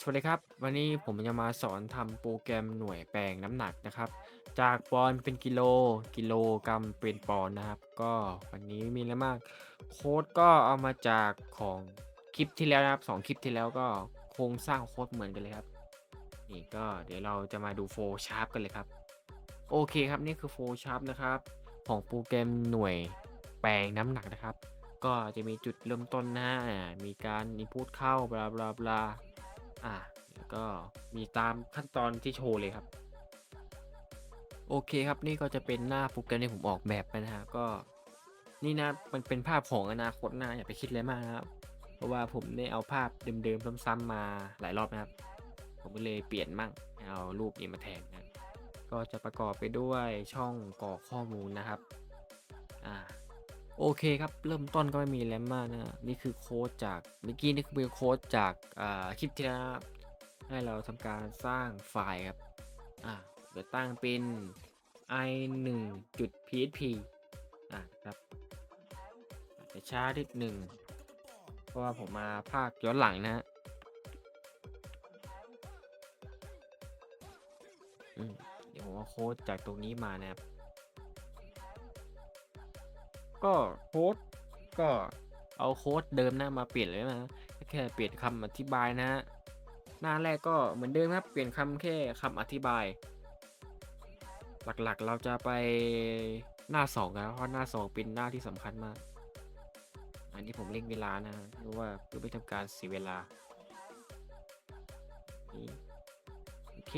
สวัสดีครับ วันนี้ผมจะมาสอนทำโปรแกรมหน่วยแปลงน้ำหนักนะครับ จากปอนด์เป็นกิโล กิโลกรัมเป็นปอนด์นะครับ ก็วันนี้มีอะไรมาก โค้ดก็เอามาจากของคลิปที่แล้วนะครับสองคลิปที่แล้วก็โครงสร้างโค้ดเหมือนกันเลยครับนี่ก็เดี๋ยวเราจะมาดูโฟล์ชาร์ปกันเลยครับ โอเคครับนี่คือโฟล์ชาร์ปนะครับ ของโปรแกรมหน่วยแปลงน้ำหนักนะครับ ก็จะมีจุดเริ่มต้นนะฮะมีการ input เข้าบลาบลาบลา อ่าแล้วก็มีตามขั้นตอนที่โชว์เลยครับ โอเคครับนี่ก็จะเป็นหน้าโปรแกรมที่ผมออกแบบไปนะฮะก็นี่นะมันเป็นภาพของอนาคตนะอย่าไปคิดอะไรมากนะครับ เพราะว่าผมได้เอาภาพเดิมๆซ้ำๆมาหลายรอบนะครับ ผมก็เลยเปลี่ยนมั่งเอารูปนี้มาแทนนะก็จะประกอบไปด้วยช่องกรอกข้อมูลนะครับ อ่า โอเคครับ เริ่มต้นก็ไม่มีอะไรมากนะนี่คือโค้ดจากเมื่อกี้นี่คือโค้ดจากอ่าคลิปที่แล้วนะครับให้เราทำการสร้างไฟล์ครับอ่าเดี๋ยวตั้งเป็น i 1 php อ่าครับอาจจะช้านิดหนึ่ง เพราะว่าผมมาภาคย้อนหลังนะฮะเดี๋ยวผมเอาโค้ดจากตรงนี้มานะครับ ก็โค้ดก็เอาโค้ดเดิมนะมาเปลี่ยนเลยนะแค่เปลี่ยนคำอธิบายนะฮะหน้าแรกก็เหมือนเดิมครับ เปลี่ยนคำแค่คำอธิบาย หลักๆเราจะไปหน้าสองนะเพราะหน้าสองเป็นหน้าที่สำคัญมาก อันนี้ผมเร่งเวลานะเพราะว่าเพื่อไม่ทำการเสียเวลานี่โอเค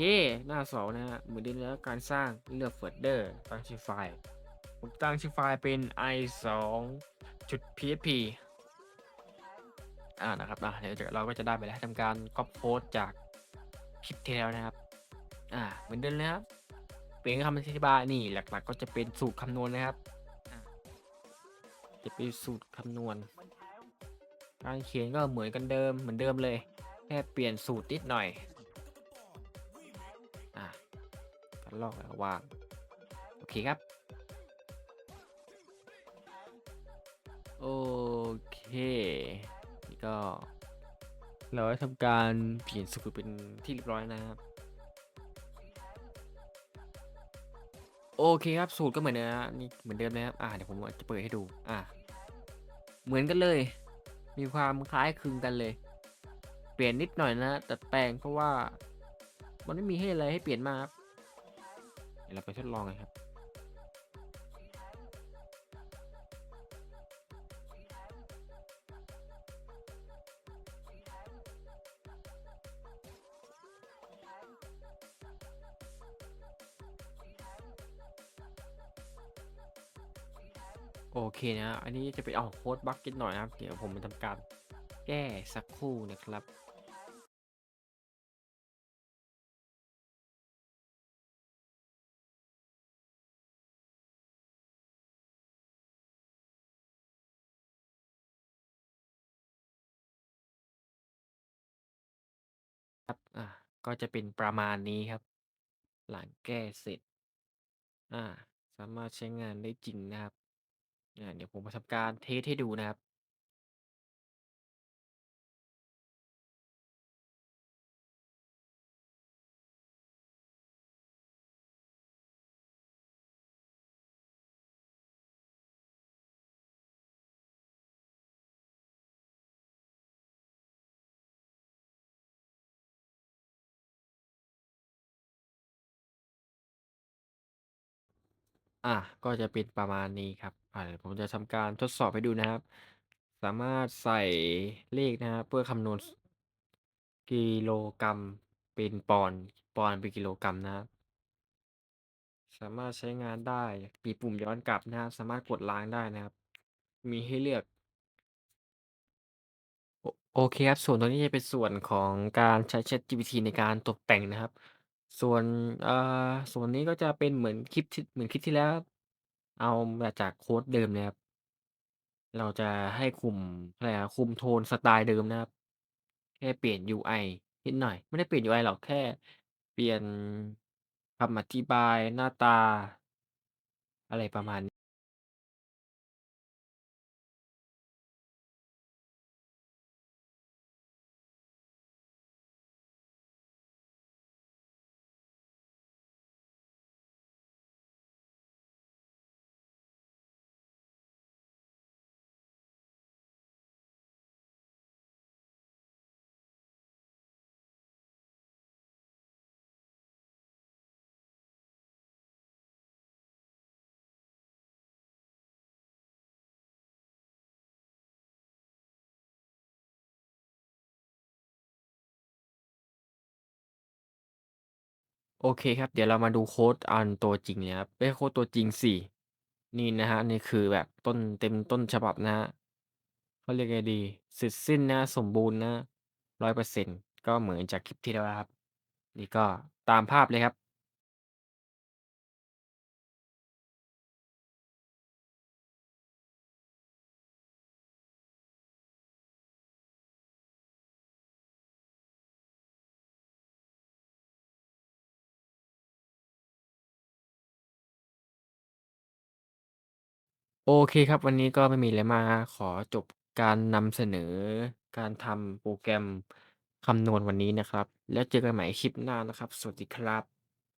หน้าสองนะฮะเหมือนเดิมแล้วการสร้างเลือกโฟลเดอร์ตั้งชื่อไฟล์ ผมตั้งชื่อไฟล์เป็น i 2 php อ่านะครับอ่าเดี๋ยวเราก็จะได้ไปแล้วทำการก๊อปโค้ดจากคลิปที่แล้วนะครับ อ่าเหมือนเดิมเลยครับเปลี่ยนคำอธิบายนี่หลัก ๆ ก็จะเป็นสูตรคำนวณนะครับ จะเป็นสูตรคำนวณ การเขียนก็เหมือนกันเดิมเหมือนเดิมเลย แค่เปลี่ยนสูตรนิดหน่อยอ่าการลอกแล้ววางโอเคครับ โอเค นี่ก็ เราได้ทำการเปลี่ยนสูตรเป็นที่เรียบร้อยนะครับ โอเคครับสูตรก็เหมือนเดิมนะนี่เหมือนเดิมนะครับอ่าเดี๋ยวผมจะเปิดให้ดู อ่าเหมือนกันเลย มีความคล้ายคลึงกันเลย เปลี่ยนนิดหน่อยนะแต่แปลงเพราะว่า มันไม่มีให้อะไรให้เปลี่ยนมากครับเดี๋ยวเราไปทดลองกันครับ โอเคนะ อันนี้จะเป็นเอาโค้ดบั๊กนิดหน่อยนะครับ เดี๋ยวผมจะทำการแก้สักครู่นะครับครับอ่าก็จะเป็นประมาณนี้ครับ หลังแก้เสร็จ อ่า สามารถใช้งานได้จริงนะครับ อ่าเดี๋ยวผมมาทำการเทสให้ดูนะครับ อ่าก็จะเป็นประมาณนี้ครับอ่าเดี๋ยวผมจะทำการทดสอบให้ดูนะครับ สามารถใส่เลขนะครับเพื่อคำนวณกิโลกรัมเป็นปอนด์ปอนด์เป็นกิโลกรัมนะครับ สามารถใช้งานได้มีปุ่มย้อนกลับนะครับ สามารถกดล้างได้นะครับ มีให้เลือกโอโอเคครับ ส่วนตรงนี้จะเป็นส่วนของการใช้ ChatGPT ในการตกแต่งนะครับ ส่วนเอ่อส่วนนี้ก็จะเป็นเหมือนคลิปที่ เหมือนคลิปที่แล้วครับ เอามาจากโค้ดเดิมเลยครับ เราจะให้คุมอะไรอะคุมโทนสไตล์เดิมนะครับ แค่เปลี่ยน UI นิดหน่อย ไม่ได้เปลี่ยน UI หรอก แค่เปลี่ยนคำอธิบาย หน้าตา อะไรประมาณ โอเคครับ เดี๋ยวเรามาดูโค้ดอันตัวจริงเลยครับเอ๊ยโค้ดตัวจริงสินี่นะฮะ นี่คือแบบต้นเต็มต้นฉบับนะฮะเขาเรียกไงดีเสร็จสิ้นนะ สมบูรณ์นะร้อยเปอร์เซ็นต์ก็เหมือนจากคลิปที่แล้วครับ นี่ก็ตามภาพเลยครับ โอเคครับ วันนี้ก็ไม่มีอะไรมาก ขอจบการนำเสนอการทำโปรแกรมคำนวณวันนี้นะครับ แล้วเจอกันใหม่คลิปหน้านะครับ สวัสดีครับ